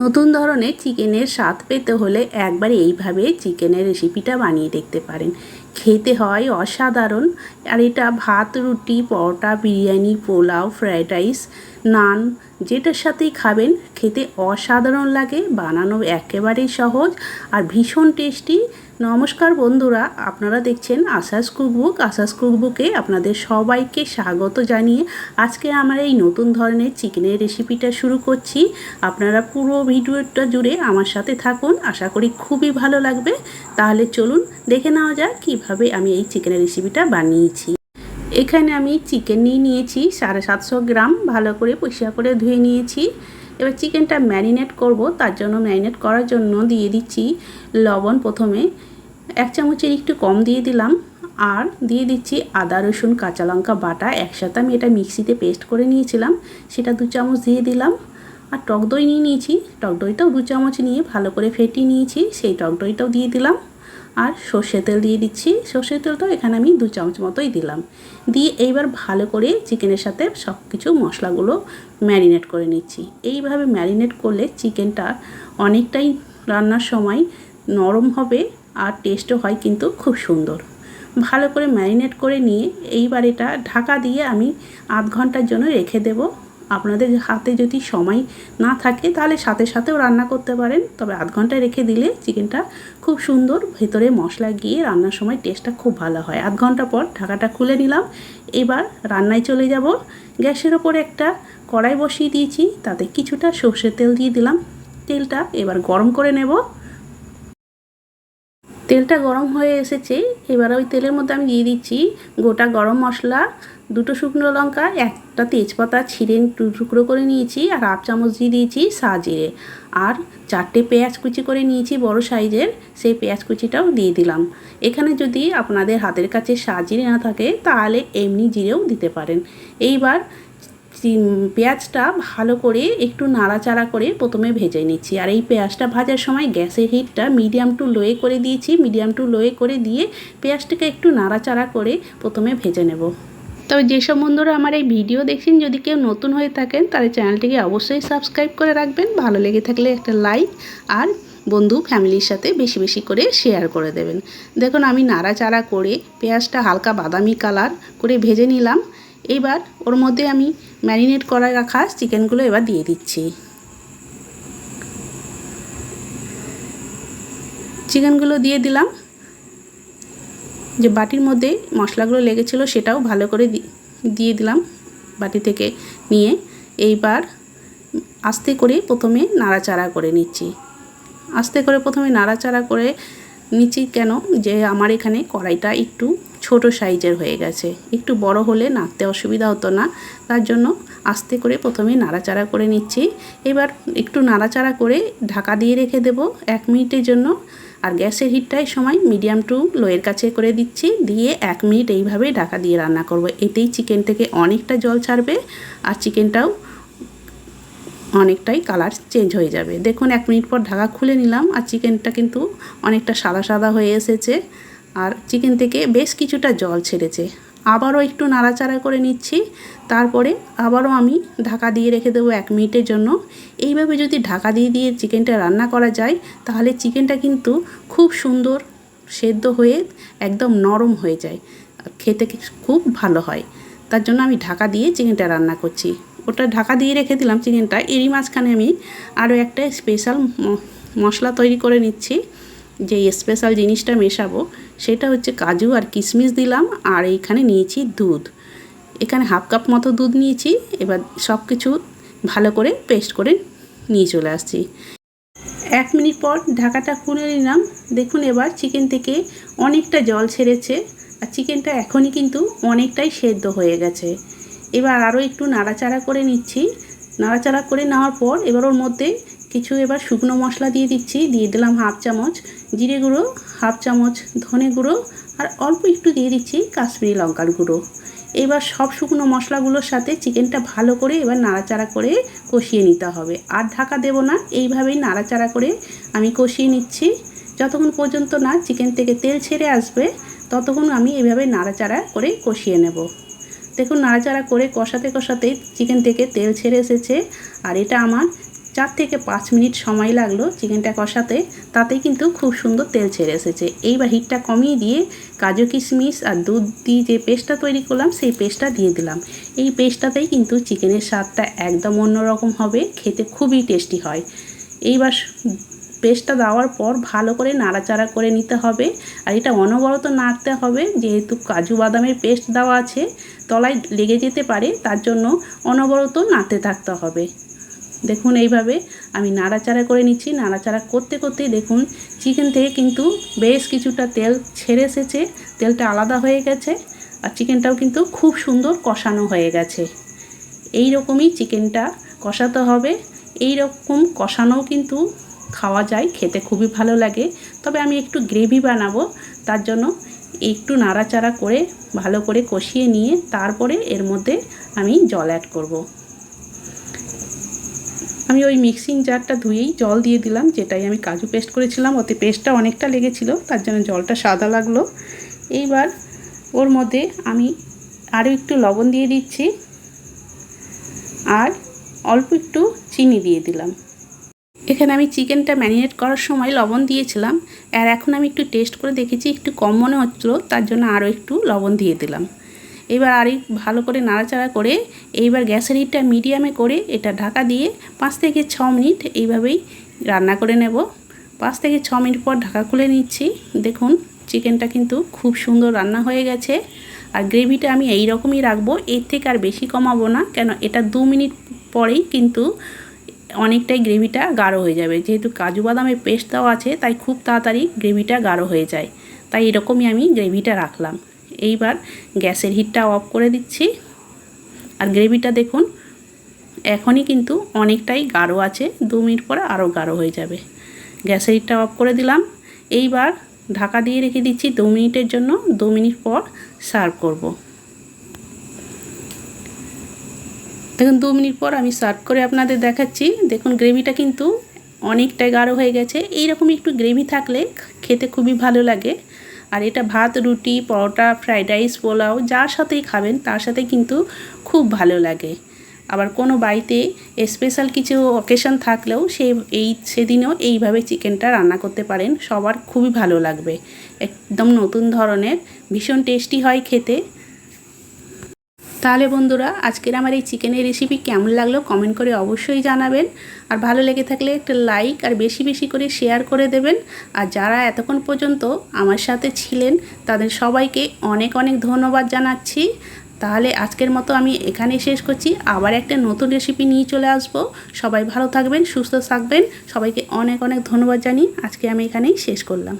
নতুন ধরনের চিকেনের স্বাদ পেতে হলে একবার এইভাবে চিকেনের রেসিপিটা বানিয়ে দেখতে পারেন। খেতে হয় অসাধারণ। আর এটা ভাত, রুটি, পরোটা, বিরিয়ানি, পোলাও ফ্রায়েড রাইস, নান, যেটার সাথেই খাবেন। খেতে অসাধারণ লাগে, বানানো একেবারেই সহজ আর ভীষণ টেস্টি। নমস্কার বন্ধুরা, আপনারা দেখছেন আশাস কুকবুক। আশাস কুকবুকে আপনাদের সবাইকে স্বাগত জানিয়ে আজকে আমরা এই নতুন ধরনের চিকেনের রেসিপিটা শুরু করছি। আপনারা পুরো ভিডিওটা জুড়ে আমার সাথে থাকুন, আশা করি খুবই ভালো লাগবে। তাহলে চলুন দেখে নেওয়া যাক কীভাবে আমি এই চিকেনের রেসিপিটা বানিয়েছি। এখানে আমি চিকেন নিয়ে নিয়েছি, সাড়ে সাতশো গ্রাম, ভালো করে পরিষ্কার করে ধুয়ে নিয়েছি। এবার চিকেনটা ম্যারিনেট করব, তার জন্য ম্যারিনেট করার জন্য দিয়ে দিচ্ছি লবণ প্রথমে। এক চামচের একটু কম দিয়ে দিলাম, আর দিয়ে দিচ্ছি আদা, রসুন, কাঁচা লঙ্কা বাটা একসাথে আমি এটা মিক্সিতে পেস্ট করে নিয়েছিলাম। সেটা দু চামচ দিয়ে দিলাম, আর টক দই নিয়ে নিয়েছি। টক দইটাও দু চামচ নিয়ে ভালো করে ফেটিয়ে নিয়েছি, সেই টক দইটাও দিয়ে দিলাম। আর সর্ষে তেল দিয়ে দিচ্ছি। সর্ষে তেলটাও এখানে আমি দু চামচ মতোই দিলাম। দিয়ে এইবার ভালো করে চিকেনের সাথে সব কিছু মশলাগুলো ম্যারিনেট করে নিচ্ছি। এইভাবে ম্যারিনেট করলে চিকেনটা অনেকটাই রান্নার সময় নরম হবে আর টেস্টও হয় কিন্তু খুব সুন্দর। ভালো করে ম্যারিনেট করে নিয়ে এইবার এটা ঢাকা দিয়ে আমি আধ ঘণ্টার জন্য রেখে দেব। আপনাদের হাতে যদি সময় না থাকে, তাহলে সাথে সাথেও রান্না করতে পারেন। তবে আধ ঘণ্টা রেখে দিলে চিকেনটা খুব সুন্দর ভেতরে মশলা গিয়ে রান্নার সময় টেস্টটা খুব ভালো হয়। আধ ঘণ্টা পর ঢাকাটা খুলে নিলাম। এবার রান্নায় চলে যাব। গ্যাসের ওপর একটা কড়াই বসিয়ে দিয়েছি, তাতে কিছুটা সর্ষের তেল দিয়ে দিলাম। তেলটা এবার গরম করে নেব। তেলটা গরম হয়ে এসেছে। এবার ওই তেলের মধ্যে আমি দিয়ে দিচ্ছি গোটা গরম মশলা দুটো শুকনো লঙ্কা, একটা তেজপাতা ছিঁড়ে টুকরো করে নিয়েছি আর হাফ চামচ দিয়ে দিয়েছি সাজিরে আর চারটে পেঁয়াজ কুচি করে নিয়েছি বড় সাইজের, সেই পেঁয়াজ কুচিটাও দিয়ে দিলাম। এখানে যদি আপনাদের হাতের কাছে সাজিরে না থাকে, তাহলে এমনি জিরেও দিতে পারেন। এইবার পেঁয়াজটা ভালো করে একটু নাড়াচাড়া করে প্রথমে ভেজে নিচ্ছি। আর এই পেঁয়াজটা ভাজার সময় গ্যাসের হিটটা মিডিয়াম টু লোয়ে করে দিয়েছি। মিডিয়াম টু লোয়ে করে দিয়ে পেঁয়াজটাকে একটু নাড়াচাড়া করে প্রথমে ভেজে নেব। তবে যেসব বন্ধুরা আমার এই ভিডিও দেখছেন, যদি কেউ নতুন হয়ে থাকেন তাহলে চ্যানেলটিকে অবশ্যই সাবস্ক্রাইব করে রাখবেন। ভালো লেগে থাকলে একটা লাইক আর বন্ধু, ফ্যামিলির সাথে বেশি বেশি করে শেয়ার করে দেবেন। দেখুন, আমি নাড়াচাড়া করে পেঁয়াজটা হালকা বাদামি কালার করে ভেজে নিলাম। এবার ওর মধ্যে আমি ম্যারিনেট করা রাখা চিকেনগুলো এবার দিয়ে দিচ্ছি। চিকেনগুলো দিয়ে দিলাম। যে বাটির মধ্যে মশলাগুলো লেগেছিলো সেটাও ভালো করে দিয়ে দিলাম বাটি থেকে নিয়ে। এইবার আস্তে করে প্রথমে নাড়াচাড়া করে নিচ্ছি। আস্তে করে প্রথমে নাড়াচাড়া করে নিচ্ছি কেন? যে আমার এখানে কড়াইটা একটু ছোট সাইজের হয়ে গেছে। একটু বড় হলে নাড়তে অসুবিধা হতো না। তার জন্য আস্তে করে প্রথমে নাড়াচাড়া করে নিচ্ছি। এবার একটু নাড়াচাড়া করে ঢাকা দিয়ে রেখে দেব এক মিনিটের জন্য। আর গ্যাসের হিটটাই সময় মিডিয়াম টু লোয়ের কাছে করে দিচ্ছি। দিয়ে এক মিনিট এইভাবে ঢাকা দিয়ে রান্না করব। এতেই চিকেন থেকে অনেকটা জল ছাড়বে আর চিকেনটাও অনেকটাই কালার চেঞ্জ হয়ে যাবে। দেখুন, এক মিনিট পর ঢাকা খুলে নিলাম আর চিকেনটা কিন্তু অনেকটা সাদা সাদা হয়ে এসেছে। আর চিকেন থেকে বেশ কিছুটা জল ছেড়েছে। আবারও একটু নাড়াচাড়া করে নিচ্ছি। তারপরে আবারও আমি ঢাকা দিয়ে রেখে দেবো এক মিনিটের জন্য। এইভাবে যদি ঢাকা দিয়ে দিয়ে চিকেনটা রান্না করা যায়, তাহলে চিকেনটা কিন্তু খুব সুন্দর সেদ্ধ হয়ে একদম নরম হয়ে যায়। খেতে খুব ভালো হয়। তার জন্য আমি ঢাকা দিয়ে চিকেনটা রান্না করছি। ওটা ঢাকা দিয়ে রেখে দিলাম চিকেনটা। এরই মাঝখানে আমি আরও একটা স্পেশাল মশলা তৈরি করে নিচ্ছি। যে স্পেশাল জিনিসটা মেশাবো, সেটা হচ্ছে কাজু আর কিশমিশ দিলাম আর এইখানে নিয়েছি দুধ। এখানে হাফ কাপ মতো দুধ নিয়েছি, এবার সব কিছু ভালো করে পেস্ট করে নিয়ে চলে আসছি। এক মিনিট পর ঢাকাটা খুলে নিলাম। দেখুন এবার চিকেন থেকে অনেকটা জল ছেড়েছে আর চিকেনটা এখনই কিন্তু অনেকটাই সেদ্ধ হয়ে গেছে। এবার আরও একটু নাড়াচাড়া করে নিচ্ছি। নাড়াচাড়া করে নেওয়ার পর এবার ওর মধ্যে কিছু এবার শুকনো মশলা দিয়ে দিচ্ছি। দিয়ে দিলাম হাফ চামচ জিরে গুঁড়ো, হাফ চামচ ধনে গুঁড়ো আর অল্প একটু দিয়ে দিচ্ছি কাশ্মীরি লঙ্কার গুঁড়ো। এবার সব শুকনো মশলাগুলোর সাথে চিকেনটা ভালো করে এবার নাড়াচাড়া করে কষিয়ে নিতে হবে। আর ঢাকা দেব না, এইভাবেই নাড়াচাড়া করে আমি কষিয়ে নিচ্ছি। যতক্ষণ পর্যন্ত না চিকেন থেকে তেল ছেড়ে আসবে, ততক্ষণ আমি এভাবে নাড়াচাড়া করে কষিয়ে নেব। দেখুন, নাড়াচাড়া করে কষাতে কষাতে চিকেন থেকে তেল ছেড়ে এসেছে। আর এটা আমার চার থেকে পাঁচ মিনিট সময় লাগল চিকেনটা কষাতে তাতেই কিন্তু খুব সুন্দর তেল ছেড়ে এসেছে। এইবার হিটটা কমিয়ে দিয়ে কাজু কিশমিশ আর দুধ দিয়ে যে পেস্টটা তৈরি করলাম, সেই পেস্টটা দিয়ে দিলাম। এই পেস্টটাতেই কিন্তু চিকেনের স্বাদটা একদম অন্যরকম হবে, খেতে খুবই টেস্টি হয়। এইবার পেস্টটা দেওয়ার পর ভালো করে নাড়াচাড়া করে নিতে হবে। আর এটা অনবরত নাড়তে হবে, যেহেতু কাজু বাদামের পেস্ট দেওয়া আছে, তলায় লেগে যেতে পারে, তার জন্য অনবরত নাড়তে থাকতে হবে। দেখুন এইভাবে আমি নাড়াচাড়া করে নিচ্ছি। নাড়াচাড়া করতে করতে দেখুন চিকেন থেকে কিন্তু বেশ কিছুটা তেল ছেড়ে এসেছে। তেলটা আলাদা হয়ে গেছে আর চিকেনটাও কিন্তু খুব সুন্দর কষানো হয়ে গেছে। এই রকমই চিকেনটা কষাতে হবে। এই রকম কষানোও কিন্তু খাওয়া যায়, খেতে খুবই ভালো লাগে। তবে আমি একটু গ্রেভি বানাবো, তার জন্য একটু নাড়াচাড়া করে ভালো করে কষিয়ে নিয়ে তারপরে এর মধ্যে আমি জল অ্যাড করব। আমি ওই মিক্সিং জারটা ধুয়েই জল দিয়ে দিলাম, যেটাই আমি কাজু পেস্ট করেছিলাম, ওতে পেস্টটা অনেকটা লেগেছিল, তার জন্য জলটা সাদা লাগল। এইবার ওর মধ্যে আমি আরও একটু লবণ দিয়ে দিচ্ছি, আর অল্প একটু চিনি দিয়ে দিলাম। এখানে আমি চিকেনটা ম্যারিনেট করার সময় লবণ দিয়েছিলাম, আর এখন আমি একটু টেস্ট করে দেখেছি, একটু কম মনে হচ্ছিল, তার জন্য আরও একটু লবণ দিয়ে দিলাম। এবার আরই ভালো করে নাড়াচাড়া করে এইবার গ্যাসের হিটটা মিডিয়ামে করে এটা ঢাকা দিয়ে পাঁচ থেকে ছ মিনিট এইভাবেই রান্না করে নেব। পাঁচ থেকে ছ মিনিট পর ঢাকা খুলে নিচ্ছি। দেখুন, চিকেনটা কিন্তু খুব সুন্দর রান্না হয়ে গেছে। আর গ্রেভিটা আমি এই রকমই রাখব, এর থেকে আর বেশি কমাবো না, কেন এটা দু মিনিট পরেই কিন্তু অনেকটাই গ্রেভিটা গাঢ় হয়ে যাবে। যেহেতু কাজু বাদামের পেস্ট দেওয়া আছে, তাই খুব তাড়াতাড়ি গ্রেভিটা গাঢ় হয়ে যায়। তাই এরকমই আমি গ্রেভিটা রাখলাম। এইবার গ্যাসের হিটটা অফ করে দিচ্ছি। আর গ্রেভিটা দেখুন, এখনই কিন্তু অনেকটাই গাঢ় আছে, দু মিনিট পরে আরও গাঢ় হয়ে যাবে। গ্যাসের হিটটা অফ করে দিলাম। এইবার ঢাকা দিয়ে রেখে দিচ্ছি দু মিনিটের জন্য, দু মিনিট পর সার্ভ করব। দেখুন, দু মিনিট পর আমি সার্ভ করে আপনাদের দেখাচ্ছি। দেখুন, গ্রেভিটা কিন্তু অনেকটাই গাঢ় হয়ে গেছে। এইরকমই একটু গ্রেভি থাকলে খেতে খুবই ভালো লাগে। আর এটা ভাত, রুটি, পরোটা, ফ্রাইড রাইস, পোলাও, যার সাথেই খাবেন, তার সাথে কিন্তু খুব ভালো লাগে। আবার কোনো বাড়িতে স্পেশাল কিছু অকেশন থাকলেও সে এই সেদিনেও এইভাবে চিকেনটা রান্না করতে পারেন, সবার খুবই ভালো লাগবে। একদম নতুন ধরনের, ভীষণ টেস্টি হয় খেতে। তাহলে বন্ধুরা, আজকের আমার এই চিকেনের রেসিপি কেমন লাগল কমেন্ট করে অবশ্যই জানাবেন। আর ভালো লেগে থাকলে একটা লাইক আর বেশি বেশি করে শেয়ার করে দেবেন। আর যারা এতক্ষণ পর্যন্ত আমার সাথে ছিলেন, তাদের সবাইকে অনেক অনেক ধন্যবাদ জানাচ্ছি। তাহলে আজকের মতো আমি এখানে শেষ করছি। আবার একটা নতুন রেসিপি নিয়ে চলে আসব। সবাই ভালো থাকবেন, সুস্থ থাকবেন। সবাইকে অনেক অনেক ধন্যবাদ জানি আজকে আমি এখানেই শেষ করলাম।